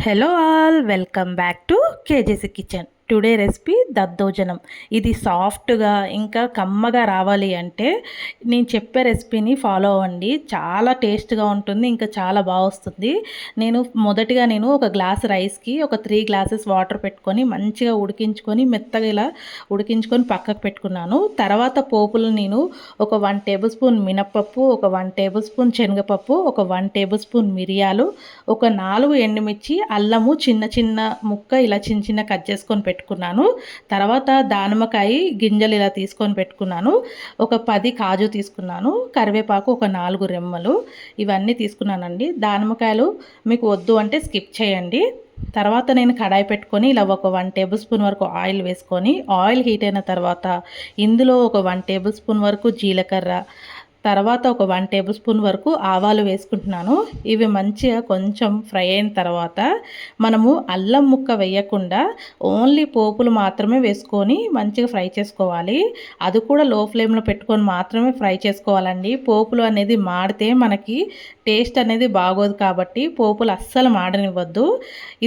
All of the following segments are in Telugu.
hello all welcome back to KGC kitchen Today recipe daddojanam. ఇది సాఫ్ట్గా ఇంకా కమ్మగా రావాలి అంటే నేను చెప్పే రెసిపీని ఫాలో అవ్వండి. చాలా టేస్ట్గా ఉంటుంది ఇంకా చాలా బాగా వస్తుంది. నేను మొదటిగా నేను ఒక గ్లాస్ రైస్కి ఒక త్రీ గ్లాసెస్ వాటర్ పెట్టుకొని మంచిగా ఉడికించుకొని మెత్తగా ఇలా ఉడికించుకొని పక్కకు పెట్టుకున్నాను. తర్వాత పోపులు నేను ఒక వన్ టేబుల్ స్పూన్ మినప్పప్పు ఒక వన్ టేబుల్ స్పూన్ శనగపప్పు ఒక వన్ టేబుల్ స్పూన్ మిరియాలు ఒక నాలుగు ఎండుమిర్చి అల్లము చిన్న చిన్న ముక్క ఇలా చిన్న చిన్న కట్ చేసుకొని పెట్టు పెట్టుకున్నాను. తర్వాత దానిమ్మకాయ గింజలు ఇలా తీసుకొని పెట్టుకున్నాను. ఒక పది కాజు తీసుకున్నాను. కరివేపాకు ఒక నాలుగు రెమ్మలు ఇవన్నీ తీసుకున్నానండి. దానిమ్మకాయలు మీకు వద్దు అంటే స్కిప్ చేయండి. తర్వాత నేను కడాయి పెట్టుకొని ఇలా ఒక వన్ టేబుల్ స్పూన్ వరకు ఆయిల్ వేసుకొని ఆయిల్ హీట్ అయిన తర్వాత ఇందులో ఒక వన్ టేబుల్ స్పూన్ వరకు జీలకర్ర తర్వాత ఒక వన్ టేబుల్ స్పూన్ వరకు ఆవాలు వేసుకుంటున్నాను. ఇవి మంచిగా కొంచెం ఫ్రై అయిన తర్వాత మనము అల్లం ముక్క వేయకుండా ఓన్లీ పోపులు మాత్రమే వేసుకొని మంచిగా ఫ్రై చేసుకోవాలి. అది కూడా లో ఫ్లేమ్లో పెట్టుకొని మాత్రమే ఫ్రై చేసుకోవాలండి. పోపులు అనేది మాడితే మనకి టేస్ట్ అనేది బాగోదు కాబట్టి పోపులు అస్సలు మాడనివ్వద్దు.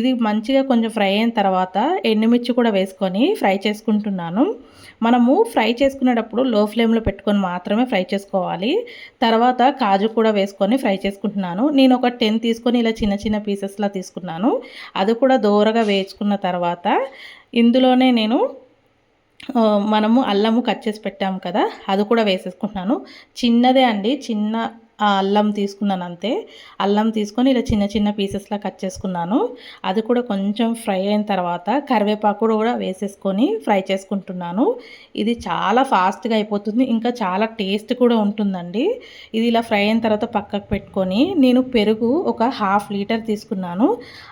ఇది మంచిగా కొంచెం ఫ్రై అయిన తర్వాత ఎండుమిర్చి కూడా వేసుకొని ఫ్రై చేసుకుంటున్నాను. మనము ఫ్రై చేసుకునేటప్పుడు లో ఫ్లేమ్లో పెట్టుకొని మాత్రమే ఫ్రై చేసుకోవాలి. తర్వాత కాజు కూడా వేసుకొని ఫ్రై చేసుకుంటున్నాను. నేను ఒక టెన్ తీసుకొని ఇలా చిన్న చిన్న పీసెస్లా తీసుకున్నాను. అది కూడా దోరగా వేయించుకున్న తర్వాత ఇందులోనే నేను మనము అల్లము కట్ చేసి పెట్టాము కదా అది కూడా వేసేసుకుంటున్నాను. చిన్నదే అండి. చిన్న అల్లం తీసుకున్నాను అంతే. అల్లం తీసుకొని ఇలా చిన్న చిన్న పీసెస్లా కట్ చేసుకున్నాను. అది కూడా కొంచెం ఫ్రై అయిన తర్వాత కరివేపాకు కూడా వేసేసుకొని ఫ్రై చేసుకుంటున్నాను. ఇది చాలా ఫాస్ట్గా అయిపోతుంది. ఇంకా చాలా టేస్ట్ కూడా ఉంటుందండి. ఇది ఇలా ఫ్రై అయిన తర్వాత పక్కకు పెట్టుకొని నేను పెరుగు ఒక హాఫ్ లీటర్ తీసుకున్నాను.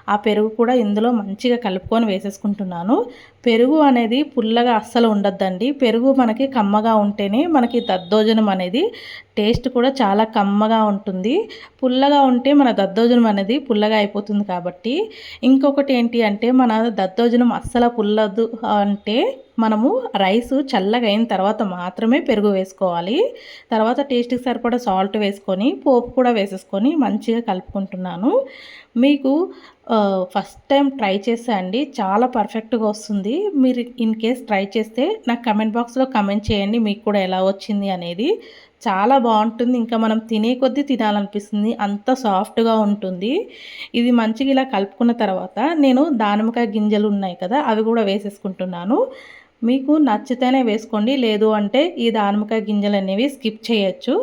ఆ పెరుగు కూడా ఇందులో మంచిగా కలుపుకొని వేసేసుకుంటున్నాను. పెరుగు అనేది పుల్లగా అస్సలు ఉండద్దండి. పెరుగు మనకి కమ్మగా ఉంటేనే మనకి దద్దోజనం అనేది టేస్ట్ కూడా చాలా కమ్మగా ఉంటుంది. పుల్లగా ఉంటే మన దద్దోజనం అనేది పుల్లగా అయిపోతుంది కాబట్టి. ఇంకొకటి ఏంటి అంటే మన దద్దోజనం అస్సలు పుల్లదు అంటే మనము రైస్ చల్లగా అయిన తర్వాత మాత్రమే పెరుగు వేసుకోవాలి. తర్వాత టేస్ట్కి సరిపడా సాల్ట్ వేసుకొని పోపు కూడా వేసేసుకొని మంచిగా కలుపుకుంటున్నాను. మీకు ఫస్ట్ టైం ట్రై చేసా అండి చాలా పర్ఫెక్ట్గా వస్తుంది. మీరు ఇన్ కేస్ ట్రై చేస్తే నాకు కమెంట్ బాక్స్లో కమెంట్ చేయండి మీకు కూడా ఎలా వచ్చింది అనేది. చాలా బాగుంటుంది. ఇంకా మనం తినే కొద్దీ తినాలనిపిస్తుంది. అంత సాఫ్ట్గా ఉంటుంది. ఇది మంచిగా ఇలా కలుపుకున్న తర్వాత నేను దానిమ్మకాయ గింజలు ఉన్నాయి కదా అవి కూడా వేసేసుకుంటున్నాను. మీకు నచ్చితేనే వేసుకోండి లేదు అంటే ఈ దానిమ్మకాయ గింజలు అనేవి స్కిప్ చేయొచ్చు.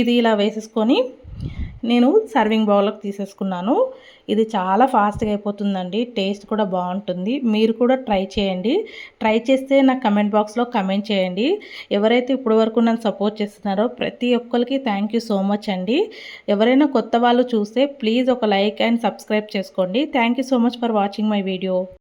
ఇది ఇలా వేసేసుకొని నేను సర్వింగ్ బౌల్లోకి తీసేసుకున్నాను. ఇది చాలా ఫాస్ట్గా అయిపోతుందండి టేస్ట్ కూడా బాగుంటుంది. మీరు కూడా ట్రై చేయండి. ట్రై చేస్తే నాకు కమెంట్ బాక్స్లో కమెంట్ చేయండి. ఎవరైతే ఇప్పటి వరకు నన్ను సపోర్ట్ చేస్తున్నారో ప్రతి ఒక్కరికి థ్యాంక్ సో మచ్ అండి. ఎవరైనా కొత్త వాళ్ళు చూస్తే ప్లీజ్ ఒక లైక్ అండ్ సబ్స్క్రైబ్ చేసుకోండి. Thank so much for watching my video.